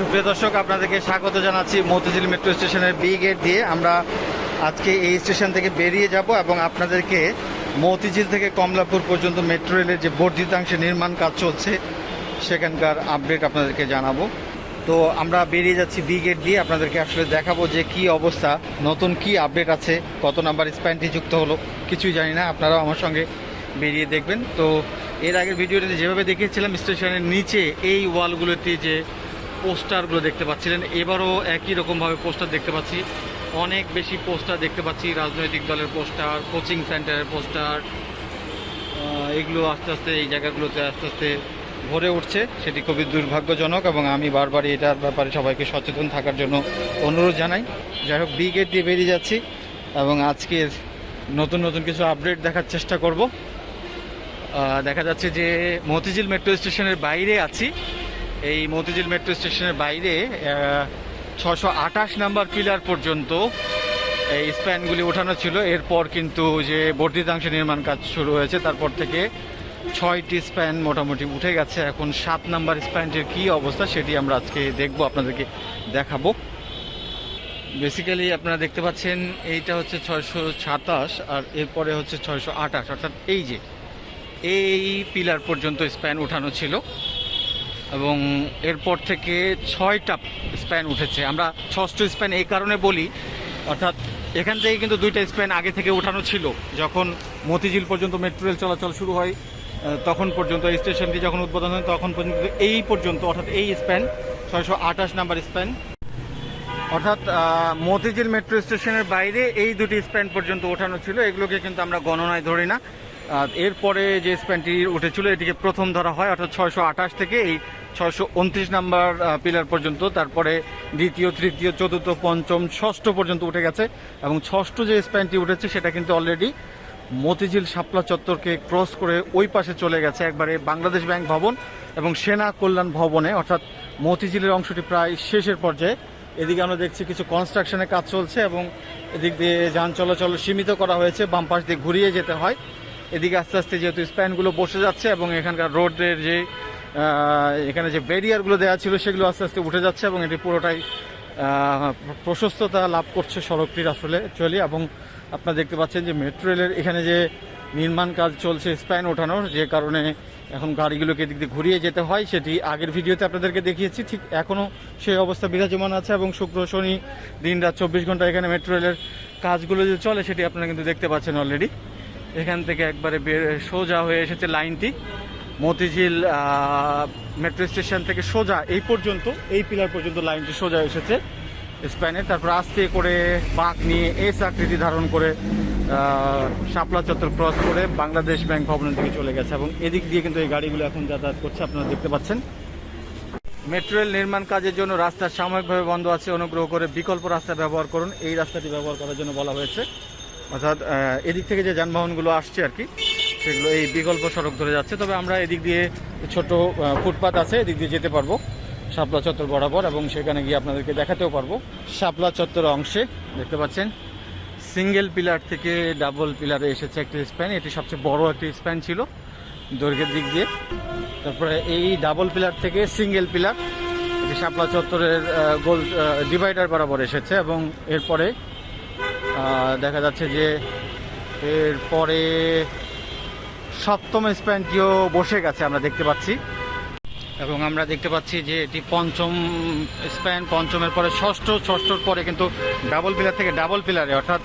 সুপ্রিয় দর্শক, আপনাদেরকে স্বাগত জানাচ্ছি মতিঝিল মেট্রো স্টেশনের বি গেট দিয়ে। আমরা আজকে এই স্টেশন থেকে বেরিয়ে যাব এবং আপনাদেরকে মতিঝিল থেকে কমলাপুর পর্যন্ত মেট্রো রেলের যে বর্ধিতাংশে নির্মাণ কাজ চলছে, সেখানকার আপডেট আপনাদেরকে জানাব। তো আমরা বেরিয়ে যাচ্ছি বি গেট দিয়ে। আপনাদেরকে আসলে দেখাবো যে কি অবস্থা, নতুন কি আপডেট আছে, কত নাম্বার স্প্যানটি যুক্ত হলো, কিছুই জানি না। আপনারাও আমার সঙ্গে বেরিয়ে দেখবেন। তো এর আগের ভিডিওটিতে যেভাবে দেখিয়েছিলাম, স্টেশনের নিচে এই ওয়ালগুলোতে যে পোস্টারগুলো দেখতে পাচ্ছিলেন। এবারও একই রকমভাবে পোস্টার দেখতে পাচ্ছি। অনেক বেশি পোস্টার দেখতে পাচ্ছি, রাজনৈতিক দলের পোস্টার, কোচিং সেন্টারের পোস্টার এগুলো আস্তে আস্তে এই জায়গাগুলোতে আস্তে আস্তে ভরে উঠছে। সেটি খুবই দুর্ভাগ্যজনক এবং আমি বারবারই এটার ব্যাপারে সবাইকে সচেতন থাকার জন্য অনুরোধ জানাই। যাই হোক বি গেট দিয়ে বেরিয়ে যাচ্ছি এবং আজকের নতুন নতুন কিছু আপডেট দেখার চেষ্টা করব। দেখা যাচ্ছে যে মতিঝিল মেট্রো স্টেশনের বাইরে আছি। এই মতিঝিল মেট্রো স্টেশনের বাইরে ছশো আঠাশ নাম্বার পিলার পর্যন্ত এই স্প্যানগুলি ওঠানো ছিল। এরপর কিন্তু যে বর্ধিতাংশ নির্মাণ কাজ শুরু হয়েছে, তারপর থেকে ছয়টি স্প্যান মোটামুটি উঠে গেছে। এখন সাত নাম্বার স্প্যানটির কী অবস্থা সেটি আমরা আজকে দেখব, আপনাদেরকে দেখাবো। বেসিক্যালি আপনারা দেখতে পাচ্ছেন, এইটা হচ্ছে ছয়শো সাতাশ আর এরপরে হচ্ছে ছয়শো আঠাশ। অর্থাৎ এই যে, এই পিলার পর্যন্ত স্প্যান উঠানো ছিল। এবং এরপর থেকে ছয়টা স্প্যান উঠেছে। আমরা ষষ্ঠ স্প্যান এই কারণে বলি, অর্থাৎ এখান থেকে কিন্তু দুইটা স্প্যান আগে থেকে উঠানো ছিল। যখন মতিঝিল পর্যন্ত মেট্রো রেল চলাচল শুরু হয় তখন পর্যন্ত এই স্টেশনটি যখন উদ্বোধন হয়, তখন পর্যন্ত এই পর্যন্ত, অর্থাৎ এই স্প্যান, ছয়শো আঠাশ নাম্বার স্প্যান। অর্থাৎ মতিঝিল মেট্রো স্টেশনের বাইরে এই দুটি স্প্যান পর্যন্ত ওঠানো ছিল। এগুলোকে কিন্তু আমরা গণনায় ধরি না। এরপরে যে স্প্যানটি উঠেছিল, এটিকে প্রথম ধরা হয় অর্থাৎ ছয়শো আঠাশ থেকে এই ছয়শো উনত্রিশ নাম্বার পিলার পর্যন্ত। তারপরে দ্বিতীয়, তৃতীয়, চতুর্থ, পঞ্চম, ষষ্ঠ পর্যন্ত উঠে গেছে এবং ষষ্ঠ যে স্প্যানটি উঠেছে, সেটা কিন্তু অলরেডি মতিঝিল শাপলা চত্বরকে ক্রস করে ওই পাশে চলে গেছে, একবারে বাংলাদেশ ব্যাংক ভবন এবং সেনা কল্যাণ ভবনে। অর্থাৎ মতিঝিলের অংশটি প্রায় শেষের পর্যায়ে। এদিকে আমরা দেখছি কিছু কনস্ট্রাকশনের কাজ চলছে এবং এদিক দিয়ে যান চলাচল সীমিত করা হয়েছে, বাম পাশ দিয়ে ঘুরিয়ে যেতে হয়। এদিকে আস্তে আস্তে যেহেতু স্প্যানগুলো বসে যাচ্ছে এবং এখানকার রোডের যে এখানে যে ব্যারিয়ারগুলো দেওয়া ছিল সেগুলো আস্তে আস্তে উঠে যাচ্ছে এবং এটি পুরোটাই প্রশস্ততা লাভ করছে সড়কটির আসলে চলি এবং আপনারা দেখতে পাচ্ছেন যে মেট্রো রেলের এখানে যে নির্মাণ কাজ চলছে স্প্যান ওঠানোর, যে কারণে এখন গাড়িগুলোকে এদিক দিয়ে ঘুরিয়ে যেতে হয়, সেটি আগের ভিডিওতে আপনাদেরকে দেখিয়েছি, ঠিক এখনও সেই অবস্থা বিরাজমান আছে এবং শুক্র শনি দিন রাত চব্বিশ ঘণ্টা এখানে মেট্রো রেলের কাজগুলো যে চলে সেটি আপনারা কিন্তু দেখতে পাচ্ছেন অলরেডি এখান থেকে একবারে বের- সোজা হয়ে এসেছে লাইনটি। মতিঝিল মেট্রো স্টেশন থেকে সোজা এই পর্যন্ত, এই পিলার পর্যন্ত লাইনটি সোজা এসেছে স্প্যানের তারপর আস্তে করে বাঁক নিয়ে এস আকৃতি ধারণ করে শাপলা চত্বর ক্রস করে বাংলাদেশ ব্যাংক ভবনের দিকে চলে গেছে এবং এদিক দিয়ে কিন্তু এই গাড়িগুলো এখন যাতায়াত করছে, আপনারা দেখতে পাচ্ছেন। মেট্রো রেল নির্মাণ কাজের জন্য রাস্তা সাময়িকভাবে বন্ধ আছে। অনুগ্রহ করে বিকল্প রাস্তা ব্যবহার করুন। এই রাস্তাটি ব্যবহার করার জন্য বলা হয়েছে। অর্থাৎ এদিক থেকে যে যানবাহনগুলো আসছে আর কি, সেগুলো এই বিকল্প সড়ক ধরে যাচ্ছে। তবে আমরা এদিক দিয়ে ছোট ফুটপাত আছে, এদিক দিয়ে যেতে পারব। শাপলা চত্বর বরাবর এবং সেখানে গিয়ে আপনাদেরকে দেখাতেও পারব। শাপলা চত্বর অংশে, দেখতে পাচ্ছেন সিঙ্গেল পিলার থেকে ডাবল পিলারে এসেছে একটি স্প্যান এটি সবচেয়ে বড় একটি স্প্যান ছিল দৈর্ঘ্যের দিক দিয়ে। তারপরে এই ডাবল পিলার থেকে সিঙ্গেল পিলার এটি শাপলা চত্বরের গোল ডিভাইডার বরাবর এসেছে এবং এরপরে দেখা যাচ্ছে যে এরপরে সপ্তম স্প্যানটিও বসে গেছে, আমরা দেখতে পাচ্ছি। এবং আমরা দেখতে পাচ্ছি যে এটি পঞ্চম স্প্যান, পঞ্চমের পরে ষষ্ঠ, ষষ্ঠর পরে কিন্তু ডাবল পিলার থেকে ডাবল পিলারে অর্থাৎ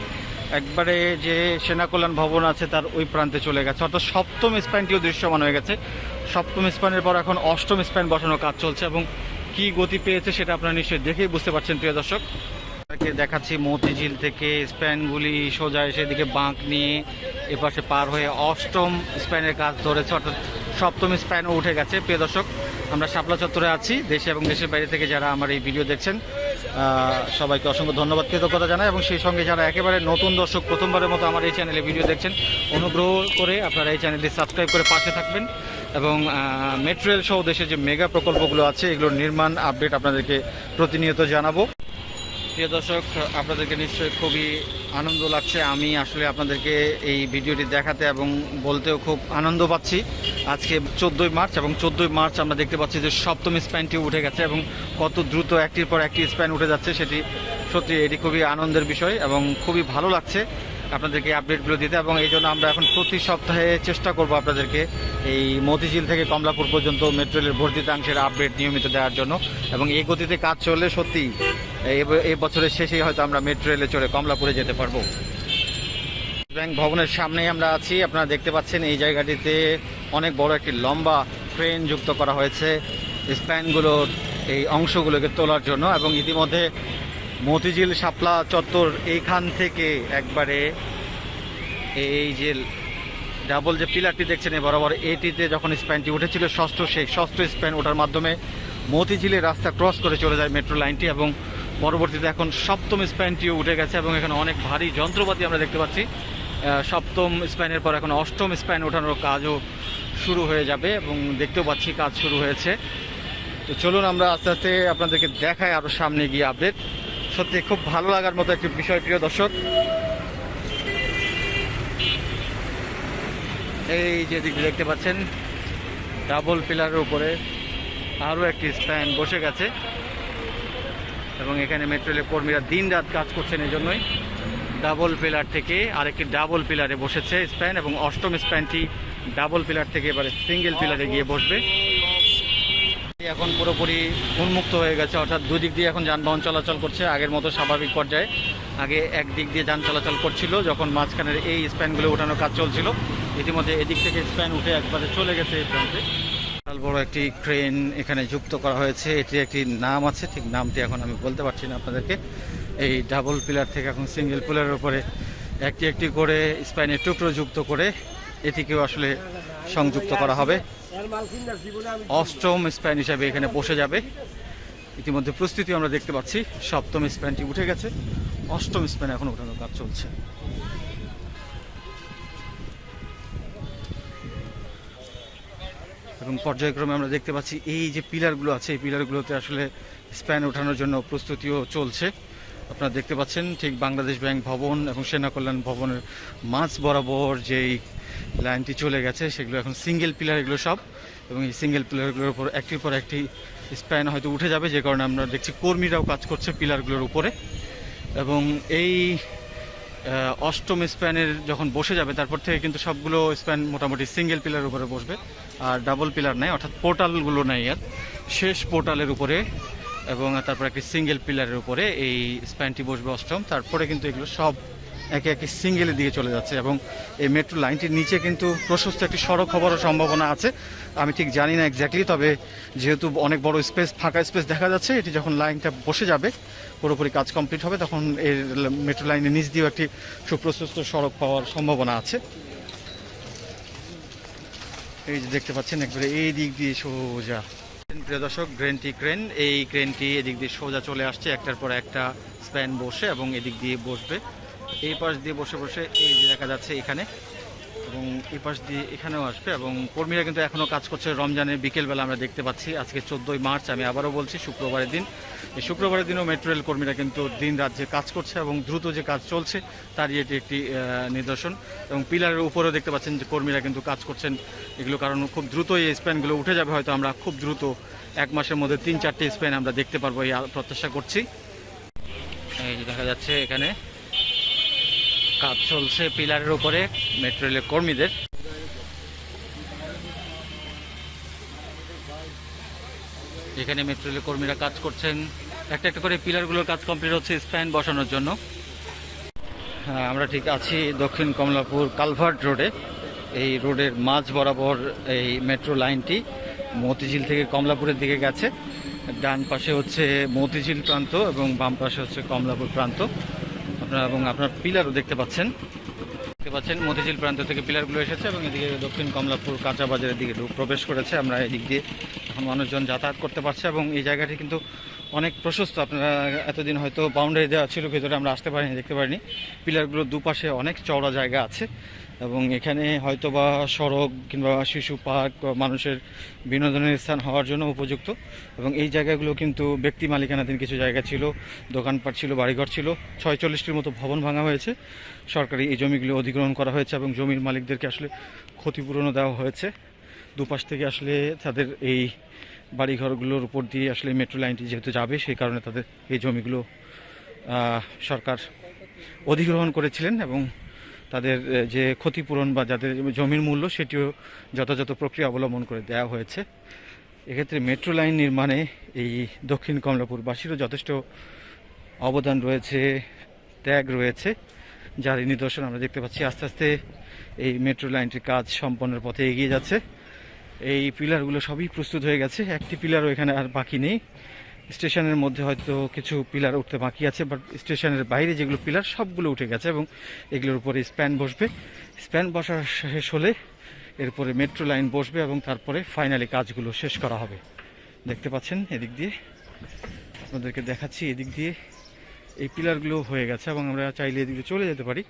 একবারে যে সেনা কল্যাণ ভবন আছে তার ওই প্রান্তে চলে গেছে। অর্থাৎ সপ্তম স্প্যানটিও দৃশ্যমান হয়ে গেছে। সপ্তম স্প্যানের পর এখন অষ্টম স্প্যান বসানোর কাজ চলছে এবং কি গতি পেয়েছে সেটা আপনারা নিশ্চয়ই দেখেই বুঝতে পারছেন, প্রিয় দর্শক। আপনাকে দেখাচ্ছি মতিঝিল থেকে স্প্যানগুলি সোজা এসে দিকে বাঁক নিয়ে এপাশে পার হয়ে অষ্টম স্প্যানের কাজ ধরেছে, অর্থাৎ সপ্তম স্প্যানও উঠে গেছে। প্রিয় দর্শক, আমরা শাপলা চত্বরে আছি। দেশে এবং দেশের বাইরে থেকে যারা আমার এই ভিডিও দেখছেন সবাইকে অসংখ্য ধন্যবাদ, কৃতজ্ঞতা জানাই এবং সেই সঙ্গে যারা একেবারে নতুন দর্শক, প্রথমবারের মতো আমার এই চ্যানেলে ভিডিও দেখছেন, অনুগ্রহ করে আপনারা এই চ্যানেলটি সাবস্ক্রাইব করে পাশে থাকবেন এবং মেট্রো রেল সহ দেশের যে মেগা প্রকল্পগুলো আছে, এগুলোর নির্মাণ আপডেট আপনাদেরকে প্রতিনিয়ত জানাব। প্রিয় দর্শক, আপনাদেরকে নিশ্চয়ই খুবই আনন্দ লাগছে। আমি আসলে আপনাদেরকে এই ভিডিওটি দেখাতে এবং বলতেও খুব আনন্দ পাচ্ছি। আজকে চোদ্দোই মার্চ এবং চোদ্দোই মার্চ আমরা দেখতে পাচ্ছি যে সপ্তম স্প্যানটি উঠে গেছে এবং কত দ্রুত একটির পর একটি স্প্যান উঠে যাচ্ছে সেটি সত্যি এটি খুবই আনন্দের বিষয় এবং খুবই ভালো লাগছে আপনাদেরকে আপডেটগুলো দিতে এবং এই জন্য আমরা এখন প্রতি সপ্তাহে চেষ্টা করব আপনাদেরকে এই মতিঝিল থেকে কমলাপুর পর্যন্ত মেট্রো রেলের বর্ধিতাংশের আপডেট নিয়মিত দেওয়ার জন্য এবং এই গতিতে কাজ চললে সত্যি এই- বছরের শেষেই হয়তো আমরা মেট্রো রেলে চড়ে কমলাপুরে যেতে পারব। ব্যাংক ভবনের সামনেই আমরা আছি। আপনারা দেখতে পাচ্ছেন এই জায়গাটিতে অনেক বড় একটি লম্বা ট্রেন যুক্ত করা হয়েছে। স্প্যানগুলোর এই অংশগুলোকে তোলার জন্য এবং ইতিমধ্যে মতিঝিল শাপলা চত্বর এইখান থেকে একবারে এই যে ডাবল যে পিলারটি দেখছেন এই বরাবর, এটিতে যখন স্প্যানটি উঠেছিল, ষষ্ঠ সেই ষষ্ঠ স্প্যান ওঠার মাধ্যমে মতিঝিলের রাস্তা ক্রস করে চলে যায় মেট্রো লাইনটি এবং পরবর্তীতে এখন সপ্তম স্প্যানটিও উঠে গেছে এবং এখানে অনেক ভারী যন্ত্রপাতি আমরা দেখতে পাচ্ছি। সপ্তম স্প্যানের পর এখন অষ্টম স্প্যান ওঠানোর কাজও শুরু হয়ে যাবে এবং দেখতেও পাচ্ছি কাজ শুরু হয়েছে। তো চলুন আমরা আস্তে আস্তে আপনাদেরকে দেখাই আরও সামনে গিয়ে আপডেট সত্যি খুব ভালো লাগার মতো একটি বিষয়, প্রিয় দর্শক। এই যে দিক দেখতে পাচ্ছেন ডাবল পিলারের উপরে আরও একটি স্প্যান বসে গেছে। এবং এখানে মেট্রো রেলের কর্মীরা দিন রাত কাজ করছেন এই জন্যই ডাবল পিলার থেকে আরেকটি ডাবল পিলারে বসেছে স্প্যান এবং অষ্টম স্প্যানটি ডাবল পিলার থেকে এবারে সিঙ্গেল পিলারে গিয়ে বসবে। এখন পুরোপুরি উন্মুক্ত হয়ে গেছে, অর্থাৎ দুদিক দিয়ে এখন যানবাহন চলাচল করছে, আগের মতো স্বাভাবিক পর্যায়ে। আগে একদিক দিয়ে যান চলাচল করছিল, যখন মাঝখানের এই স্প্যানগুলো ওঠানোর কাজ চলছিল। ইতিমধ্যে এদিক থেকে স্প্যান উঠে একবারে চলে গেছে এই প্রান্তে। বিশাল বড় একটি ক্রেন এখানে যুক্ত করা হয়েছে। এটি একটি নাম আছে, ঠিক নামটি এখন আমি বলতে পারছি না আপনাদেরকে। এই ডাবল পিলার থেকে এখন সিঙ্গেল পিলারের উপরে একটি একটি করে স্পাইনের টুকরো যুক্ত করে এটিকেও আসলে সংযুক্ত করা হবে। অষ্টম স্প্যান হিসাবে এখানে বসে যাবে। ইতিমধ্যে প্রস্তুতি আমরা দেখতে পাচ্ছি। সপ্তম স্প্যানটি উঠে গেছে। অষ্টম স্প্যান এখন ওঠানোর কাজ চলছে। এবং পর্যায়ক্রমে আমরা দেখতে পাচ্ছি এই যে পিলারগুলো আছে, এই পিলারগুলোতে আসলে স্প্যান ওঠানোর জন্য প্রস্তুতিও চলছে। আপনারা দেখতে পাচ্ছেন ঠিক বাংলাদেশ ব্যাংক ভবন এবং সেনা কল্যাণ ভবনের মাঝ বরাবর যেই লাইনটি চলে গেছে, সেগুলো এখন সিঙ্গেল পিলার এগুলো সব এবং এই সিঙ্গেল পিলারগুলোর উপর একটির পর একটি স্প্যান হয়তো উঠে যাবে, যে কারণে আমরা দেখছি কর্মীরাও কাজ করছে পিলারগুলোর উপরে। এবং এই অষ্টম স্প্যানের যখন বসে যাবে, তারপর থেকে কিন্তু সবগুলো স্প্যান মোটামুটি সিঙ্গেল পিলার উপরে বসবে, আর ডাবল পিলার নেই, অর্থাৎ পোর্টালগুলো নেই আর। শেষ পোর্টালের উপরে এবং তারপর একটি সিঙ্গেল পিলারের উপরে এই স্প্যানটি বসবে অষ্টম, তারপরে কিন্তু এগুলো সব একে একে সিঙ্গেলের দিকে চলে যাচ্ছে এবং এই মেট্রো লাইনটির নিচে কিন্তু প্রশস্ত একটি সড়ক হওয়ারও সম্ভাবনা আছে। আমি ঠিক জানি না এক্স্যাক্টলি তবে যেহেতু অনেক বড় স্পেস ফাঁকা স্পেস দেখা যাচ্ছে, এটি যখন লাইনটা বসে যাবে, পুরোপুরি কাজ কমপ্লিট হবে, তখন এর মেট্রো লাইনের নিচ দিয়েও একটি সুপ্রশস্ত সড়ক পাওয়ার সম্ভাবনা আছে। এই যে দেখতে পাচ্ছেন, একবারে এই দিক দিয়ে সোজা। প্রিয় দর্শক গ্রেনটি ক্রেন এই ক্রেনটি এদিক দিয়ে সোজা চলে আসছে, একটার পর একটা স্প্যান বসে এবং এদিক দিয়ে বসবে। এই পাশ দিয়ে বসে বসে এই যে দেখা যাচ্ছে এখানে, এবং এই পাশ দিয়ে এখানেও আসবে, এবং কর্মীরা কিন্তু এখনও কাজ করছে রমজানের বিকেলবেলা আমরা দেখতে পাচ্ছি। আজকে চোদ্দোই মার্চ, আমি আবারও বলছি, শুক্রবারের দিন। এই শুক্রবারের দিনও মেট্রো রেল কর্মীরা কিন্তু দিন রাত যে কাজ করছে এবং দ্রুত যে কাজ চলছে তারই এটি একটি নিদর্শন। এবং পিলারের উপরেও দেখতে পাচ্ছেন যে কর্মীরা কিন্তু কাজ করছেন। এগুলো কারণ খুব দ্রুত এই স্প্যানগুলো উঠে যাবে, হয়তো আমরা খুব দ্রুত এক মাসের মধ্যে তিন চারটে স্প্যান আমরা দেখতে পারব, এই প্রত্যাশা করছি। এই যে দেখা যাচ্ছে এখানে কাজ চলছে পিলারের উপরে মেট্রো রেলের কর্মীদের। এখানে মেট্রো রেলের কর্মীরা কাজ করছেন। একটা একটা করে পিলারগুলোর কাজ কমপ্লিট হচ্ছে স্প্যান বসানোর জন্য। হ্যাঁ আমরা ঠিক আছি দক্ষিণ কমলাপুর কালভার্ট রোডে। এই রোডের মাঝ বরাবর এই মেট্রো লাইনটি মতিঝিল থেকে কমলাপুরের দিকে গেছে। ডান পাশে হচ্ছে মতিঝিল প্রান্ত এবং বাম পাশে হচ্ছে কমলাপুর প্রান্ত। আপনারা এবং আপনার পিলারও দেখতে পাচ্ছেন। দেখতে পাচ্ছেন, মতিঝিল প্রান্ত থেকে পিলারগুলো এসেছে এবং এদিকে দক্ষিণ কমলাপুর কাঁচা বাজারের দিকে প্রবেশ করেছে। আমরা এদিক দিয়ে এখন মানুষজন যাতায়াত করতে পারছে এবং এই জায়গাটি কিন্তু অনেক প্রশস্ত। আপনারা এতদিন হয়তো বাউন্ডারি দেওয়া ছিল, ভেতরে আমরা আসতে পারিনি, দেখতে পারিনি। পিলারগুলোর দুপাশে অনেক চওড়া জায়গা আছে। এবং এখানে হয়তোবা সড়ক কিংবা শিশু পার্ক মানুষের বিনোদনের স্থান হওয়ার জন্য উপযুক্ত। এবং এই জায়গাগুলো কিন্তু ব্যক্তি মালিকানাধীন কিছু জায়গা ছিল, দোকানপাট ছিল, বাড়িঘর ছিল, ছয়চল্লিশটির মতো ভবন ভাঙা হয়েছে। সরকারি এই জমিগুলো অধিগ্রহণ করা হয়েছে এবং জমির মালিকদেরকে আসলে ক্ষতিপূরণও দেওয়া হয়েছে। দুপাশ থেকে আসলে তাদের এই বাড়িঘরগুলোর উপর দিয়ে আসলে মেট্রো লাইনটি যেহেতু যাবে, সেই কারণে তাদের এই জমিগুলো সরকার অধিগ্রহণ করেছিলেন এবং তাদের যে ক্ষতিপূরণ বা যাদের জমির মূল্য সেটিও যথাযথ প্রক্রিয়া অবলম্বন করে দেওয়া হয়েছে। এক্ষেত্রে মেট্রো লাইন নির্মাণে এই দক্ষিণ কমলাপুরবাসীরও যথেষ্ট অবদান রয়েছে, ত্যাগ রয়েছে, যার নিদর্শন আমরা দেখতে পাচ্ছি। আস্তে আস্তে এই মেট্রো লাইনটির কাজ সম্পন্নের পথে এগিয়ে যাচ্ছে। এই পিলারগুলো সবই প্রস্তুত হয়ে গেছে। একটি পিলারও এখানে আর বাকি নেই। স্টেশনের মধ্যে হয়তো কিছু পিলার উঠতে বাকি আছে বাট স্টেশনের বাইরে যেগুলো পিলার সবগুলো উঠে গেছে এবং এগুলোর উপরে স্প্যান বসবে। স্প্যান বসার শেষ হলে এরপরে মেট্রো লাইন বসবে এবং তারপরে ফাইনালি কাজগুলো শেষ করা হবে। দেখতে পাচ্ছেন এদিক দিয়ে। আপনাদেরকে দেখাচ্ছি এদিক দিয়ে এই পিলারগুলো হয়ে গেছে এবং আমরা চাইলে এদিকে চলে যেতে পারি।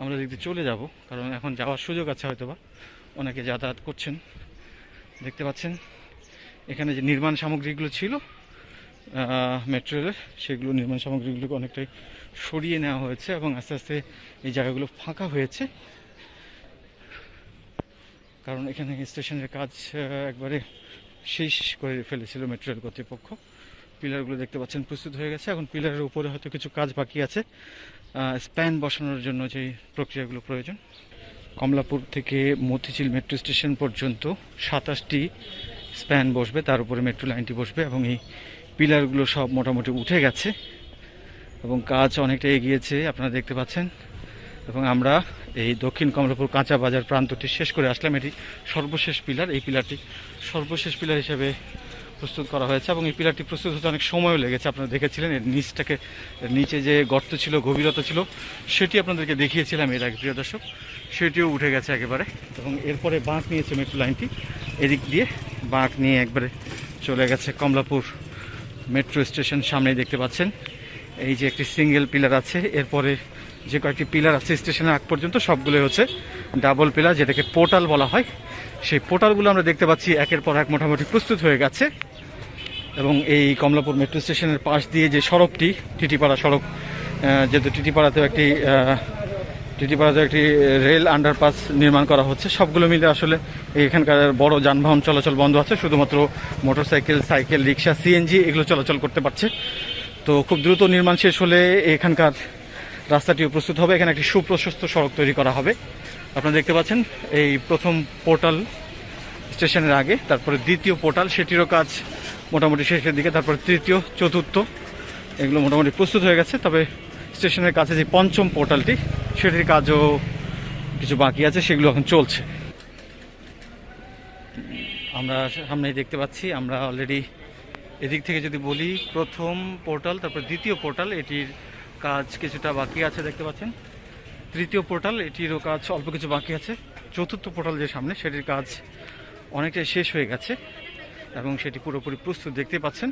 আমরা এদিক দিয়ে চলে যাব, কারণ এখন যাওয়ার সুযোগ আছে হয়তোবা। অনেকে যাতায়াত করছেন। দেখতে পাচ্ছেন, এখানে যে নির্মাণ সামগ্রীগুলো ছিল মেট্রো সেগুলো, নির্মাণ সামগ্রীগুলোকে অনেকটাই সরিয়ে নেওয়া হয়েছে এবং আস্তে আস্তে এই জায়গাগুলো ফাঁকা হয়েছে। কারণ এখানে স্টেশনের কাজ একবারে শেষ করে ফেলেছিল মেট্রো কর্তৃপক্ষ। পিলারগুলো দেখতে পাচ্ছেন প্রস্তুত হয়ে গেছে। এখন পিলারের উপরে হয়তো কিছু কাজ বাকি আছে। স্প্যান বসানোর জন্য যে প্রক্রিয়াগুলো প্রয়োজন। কমলাপুর থেকে মতিঝিল মেট্রো স্টেশন পর্যন্ত সাতাশটি স্প্যান বসবে, তার উপরে মেট্রো লাইনটি বসবে এবং এই পিলারগুলো সব মোটামুটি উঠে গেছে এবং কাজ অনেকটা এগিয়েছে, আপনারা দেখতে পাচ্ছেন। এবং আমরা এই দক্ষিণ কমলাপুর কাঁচা বাজার প্রান্তটি শেষ করে আসলাম। এটি সর্বশেষ পিলার, এই পিলারটি সর্বশেষ পিলার হিসেবে প্রস্তুত করা হয়েছে এবং এই পিলারটি প্রস্তুত হতে অনেক সময়ও লেগেছে। আপনারা দেখেছিলেন, এর নিচটাকে নিচে যে গর্ত ছিল, গভীরতা ছিল, সেটি আপনাদেরকে দেখিয়েছিলাম এর আগে, প্রিয় দর্শক। সেটিও উঠে গেছে একেবারে এবং এরপরে বাঁক নিয়েছে মেট্রো লাইনটি। এদিক দিয়ে বাঁক নিয়ে একবারে চলে গেছে কমলাপুর মেট্রো স্টেশন সামনেই দেখতে পাচ্ছেন। এই যে একটি সিঙ্গেল পিলার আছে, এরপরে যে কয়েকটি পিলার আছে স্টেশনের আগ পর্যন্ত, সবগুলোই হচ্ছে ডাবল পিলার, যেটাকে পোর্টাল বলা হয়। সেই পোর্টালগুলো আমরা দেখতে পাচ্ছি একের পর এক মোটামুটি প্রস্তুত হয়ে গেছে। এবং এই কমলাপুর মেট্রো স্টেশনের পাশ দিয়ে যে সড়কটি, টিটিপাড়া সড়ক যেহেতু টিটিপাড়াতেও একটি টিটিপাড়াতে একটি রেল আন্ডারপাস নির্মাণ করা হচ্ছে। সবগুলো মিলে আসলে এখানকার বড় যানবাহন চলাচল বন্ধ আছে। শুধুমাত্র মোটরসাইকেল, সাইকেল, রিক্সা, সিএনজি এগুলো চলাচল করতে পারছে। তো খুব দ্রুত নির্মাণ শেষ হলে এখানকার রাস্তাটিও প্রস্তুত হবে। এখানে একটি সুপ্রশস্ত সড়ক তৈরি করা হবে। আপনারা দেখতে পাচ্ছেন, এই প্রথম পোর্টাল স্টেশনের আগে, তারপরে দ্বিতীয় পোর্টাল, সেটিরও কাজ মোটামুটি শেষের দিকে, তারপরে তৃতীয়, চতুর্থ, এগুলো মোটামুটি প্রস্তুত হয়ে গেছে। তবে স্টেশনের কাছে যে পঞ্চম পোর্টালটি সেটির কাজও কিছু বাকি আছে, সেগুলো এখন চলছে। আমরা সামনেই দেখতে পাচ্ছি, আমরা অলরেডি এদিক থেকে যদি বলি, প্রথম পোর্টাল তারপর দ্বিতীয় পোর্টাল এটির কাজ কিছুটা বাকি আছে দেখতে পাচ্ছেন। তৃতীয় পোর্টাল এটিরও কাজ অল্প কিছু বাকি আছে। চতুর্থ পোর্টাল যে সামনে, সেটির কাজ অনেকটাই শেষ হয়ে গেছে এবং সেটি পুরোপুরি প্রস্তুত দেখতে পাচ্ছেন।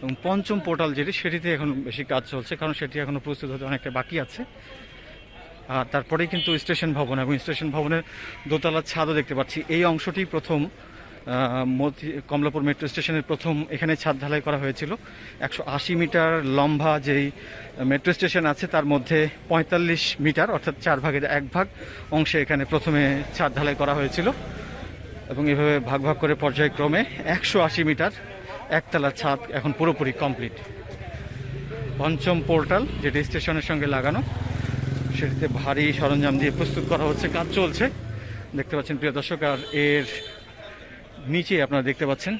এবং পঞ্চম পোর্টাল যেটি, সেটিতে এখন বেশি কাজ চলছে, কারণ সেটি এখনও প্রস্তুত হতে অনেকটা বাকি আছে। তারপরেই কিন্তু স্টেশন ভবন এবং স্টেশন ভবনের দোতলার ছাদও দেখতে পাচ্ছি। এই অংশটি প্রথম কমলাপুর মেট্রো স্টেশনের প্রথম এখানে ছাদ ঢালাই করা হয়েছিল। একশো আশি মিটার লম্বা যেই মেট্রো স্টেশন আছে, তার মধ্যে পঁয়তাল্লিশ মিটার, অর্থাৎ চার ভাগের এক ভাগ অংশে এখানে প্রথমে ছাদ ঢালাই করা হয়েছিল এবং এভাবে ভাগ ভাগ করে পর্যায়ক্রমে একশো আশি মিটার একতলার ছাদ এখন পুরোপুরি কমপ্লিট। পঞ্চম পোর্টাল, যেটি স্টেশনের সঙ্গে লাগানো সেটিতে ভারী সরঞ্জাম দিয়ে প্রস্তুত করা হচ্ছে, কাজ চলছে। দেখতে পাচ্ছেন প্রিয় দর্শক, আর এর নিচে আপনারা দেখতে পাচ্ছেন,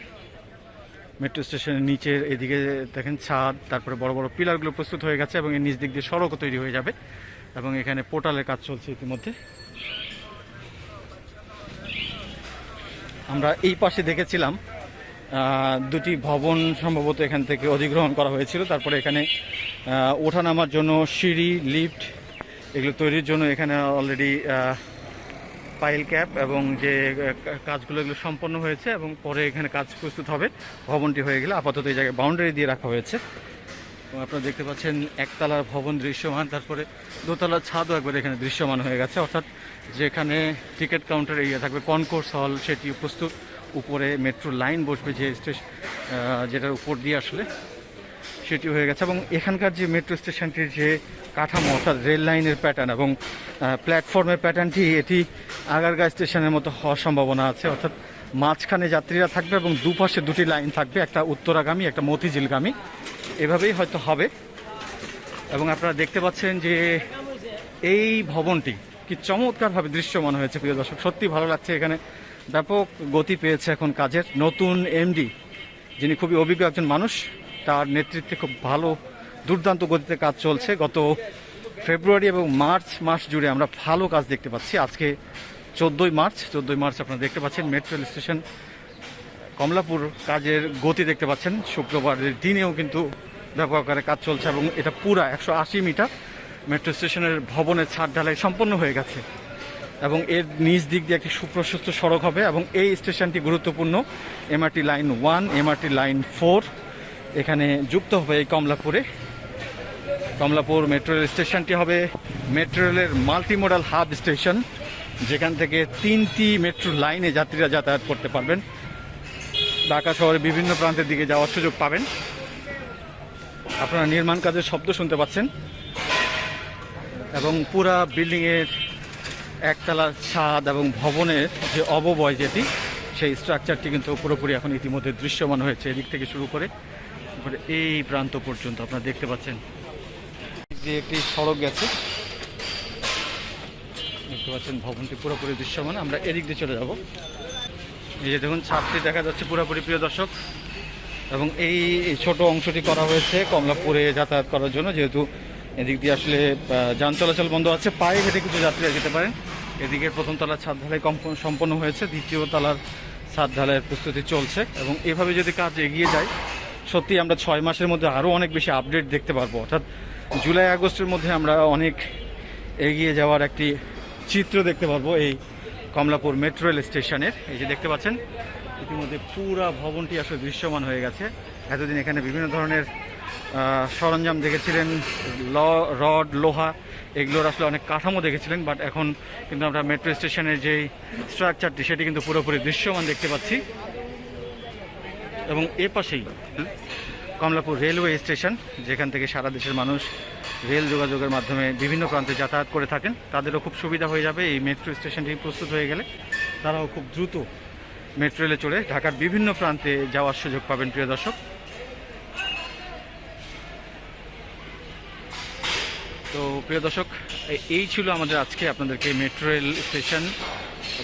মেট্রো স্টেশনের নিচের এদিকে দেখেন ছাদ, তারপরে বড় বড় পিলারগুলো প্রস্তুত হয়ে গেছে এবং এর নিচ দিক দিয়ে সড়কও তৈরি হয়ে যাবে এবং এখানে পোর্টালের কাজ চলছে ইতিমধ্যে। আমরা এই পাশে দেখেছিলাম দুটি ভবন সম্ভবত এখান থেকে অধিগ্রহণ করা হয়েছিল। তারপরে এখানে ওঠানামার জন্য সিঁড়ি, লিফট এগুলো তৈরির জন্য এখানে অলরেডি পাইল ক্যাপ এবং যে কাজগুলো এগুলো সম্পন্ন হয়েছে এবং পরে এখানে কাজ প্রস্তুত হবে। ভবনটি হয়ে গেলে আপাতত এই জায়গায় বাউন্ডারি দিয়ে রাখা হয়েছে। এবং আপনারা দেখতে পাচ্ছেন একতলার ভবন দৃশ্যমান, তারপরে দোতলার ছাদও একবার এখানে দৃশ্যমান হয়ে গেছে। অর্থাৎ যেখানে টিকিট কাউন্টার এরিয়া থাকবে কনকোর্স হল সেটি প্রস্তুত। উপরে মেট্রো লাইন বসবে যে স্টেশন যেটার উপর দিয়ে আসলে সেটি হয়ে গেছে এবং এখানকার যে মেট্রো স্টেশনটির যে কাঠামো, অর্থাৎ রেল লাইনের প্যাটার্ন এবং প্ল্যাটফর্মের প্যাটার্নটি এটি আগারগাঁ স্টেশনের মতো হওয়ার সম্ভাবনা আছে। অর্থাৎ মাঝখানে যাত্রীরা থাকবে এবং দুপাশে দুটি লাইন থাকবে, একটা উত্তরাগামী, একটা মতিঝিলগামী। এভাবেই হয়তো হবে। এবং আপনারা দেখতে পাচ্ছেন যে এই ভবনটি কি চমৎকারভাবে দৃশ্যমান হয়েছে, প্রিয় দর্শক। সত্যি ভালো লাগছে এখানে। ব্যাপক গতি পেয়েছে এখন কাজের। নতুন এমডি যিনি খুবই অভিজ্ঞ একজন মানুষ তার নেতৃত্বে খুব ভালো দুর্দান্ত গতিতে কাজ চলছে। গত ফেব্রুয়ারি এবং মার্চ মাস জুড়ে আমরা ভালো কাজ দেখতে পাচ্ছি। আজকে চোদ্দোই মার্চ চোদ্দোই মার্চ আপনারা দেখতে পাচ্ছেন মেট্রো রেল স্টেশন কমলাপুর কাজের গতি দেখতে পাচ্ছেন। শুক্রবারের দিনেও কিন্তু ব্যাপক আকারে কাজ চলছে এবং এটা পুরা একশো আশি মিটার মেট্রো স্টেশনের ভবনের ছাদ ঢালাই সম্পন্ন হয়ে গেছে এবং এর নিচ দিক দিয়ে একটি সুপ্রশস্ত সড়ক হবে এবং এই স্টেশনটি গুরুত্বপূর্ণ। MRT line one MRT line four এখানে যুক্ত হবে এই কমলাপুরে। কমলাপুর মেট্রো রেল স্টেশনটি হবে মেট্রো রেলের মাল্টিমোডাল হাব স্টেশন, যেখান থেকে তিনটি মেট্রো লাইনে যাত্রীরা যাতায়াত করতে পারবেন। ঢাকা শহরের বিভিন্ন প্রান্তের দিকে যাওয়ার সুযোগ পাবেন। আপনারা নির্মাণ কাজের শব্দ শুনতে পাচ্ছেন। এবং পুরা বিল্ডিংয়ের একতলার ছাদ এবং ভবনের যে অববয় যেটি, সেই স্ট্রাকচারটি কিন্তু পুরোপুরি এখন ইতিমধ্যে দৃশ্যমান হয়েছে এদিক থেকে শুরু করে। তারপরে এই প্রান্ত পর্যন্ত আপনারা দেখতে পাচ্ছেন। যে একটি সড়ক গেছে। দেখতে পাচ্ছেন ভবনটি পুরোপুরি দৃশ্যমান। আমরা এদিক দিয়ে চলে যাব। এই যে দেখুন, ছাদটি দেখা যাচ্ছে পুরোপুরি, প্রিয় দর্শক। এবং এই ছোট অংশটি করা হয়েছে কমলাপুরে যাতায়াত করার জন্য, যেহেতু এদিক দিয়ে আসলে যান চলাচল বন্ধ আছে। পায়ে হেঁটে কিছু যাত্রীরা যেতে পারেন। এদিকে প্রথম তলার ছাদ ঢালাই সম্পন্ন হয়েছে। দ্বিতীয় তলার ছাদ ঢালাইয়ের প্রস্তুতি চলছে। এবং এভাবে যদি কাজ এগিয়ে যায় সত্যি আমরা ছয় মাসের মধ্যে আরও অনেক বেশি আপডেট দেখতে পারব। অর্থাৎ জুলাই, আগস্টের মধ্যে আমরা অনেক এগিয়ে যাওয়ার একটি চিত্র দেখতে পারব এই কমলাপুর মেট্রো রেল স্টেশনের এই যে দেখতে পাচ্ছেন, ইতিমধ্যে পুরা ভবনটি আসলে দৃশ্যমান হয়ে গেছে। এতদিন এখানে বিভিন্ন ধরনের সরঞ্জাম দেখেছিলেন, ল, রড, লোহা, এগুলোর আসলে অনেক কাঠামো দেখেছিলেন বাট এখন কিন্তু আমরা মেট্রো স্টেশনের যেই স্ট্রাকচারটি সেটি কিন্তু পুরোপুরি দৃশ্যমান দেখতে পাচ্ছি। এবং এ পাশেই কমলাপুর রেলওয়ে স্টেশন, যেখান থেকে সারা দেশের মানুষ রেল যোগাযোগের মাধ্যমে বিভিন্ন প্রান্তে যাতায়াত করে থাকেন। তাদেরও খুব সুবিধা হয়ে যাবে, এই মেট্রো স্টেশনটি প্রস্তুত হয়ে গেলে। তারাও খুব দ্রুত মেট্রো রেলে চড়ে ঢাকার বিভিন্ন প্রান্তে যাওয়ার সুযোগ পাবেন, প্রিয় দর্শক। তো, প্রিয় দর্শক, এই ছিল আমাদের আজকে আপনাদেরকে মেট্রো রেল স্টেশন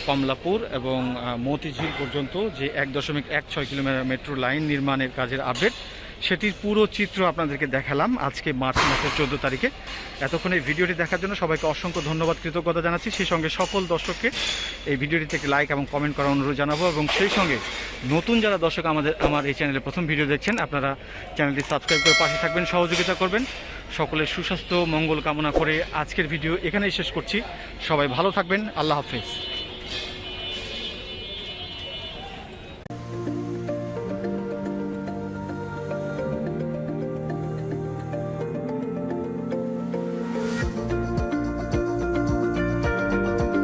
কমলাপুর এবং মতিঝিল পর্যন্ত যে এক দশমিক এক ছয় কিলোমিটার মেট্রো লাইন নির্মাণের কাজের আপডেট, সেটির পুরো চিত্র আপনাদেরকে দেখালাম আজকে মার্চ মাসের চোদ্দ তারিখে। এতক্ষণ এই ভিডিওটি দেখার জন্য সবাইকে অসংখ্য ধন্যবাদ, কৃতজ্ঞতা জানাচ্ছি। সেই সঙ্গে সকল দর্শককে এই ভিডিওটিতে একটি লাইক এবং কমেন্ট করার অনুরোধ জানাব এবং সেই সঙ্গে নতুন যারা দর্শক আমাদের, আমার এই চ্যানেলে প্রথম ভিডিও দেখছেন, আপনারা চ্যানেলটি সাবস্ক্রাইব করে পাশে থাকবেন, সহযোগিতা করবেন। সকলের সুস্বাস্থ্য, মঙ্গল কামনা করে আজকের ভিডিও এখানেই শেষ করছি। সবাই ভালো থাকবেন, আল্লাহ হাফেজ।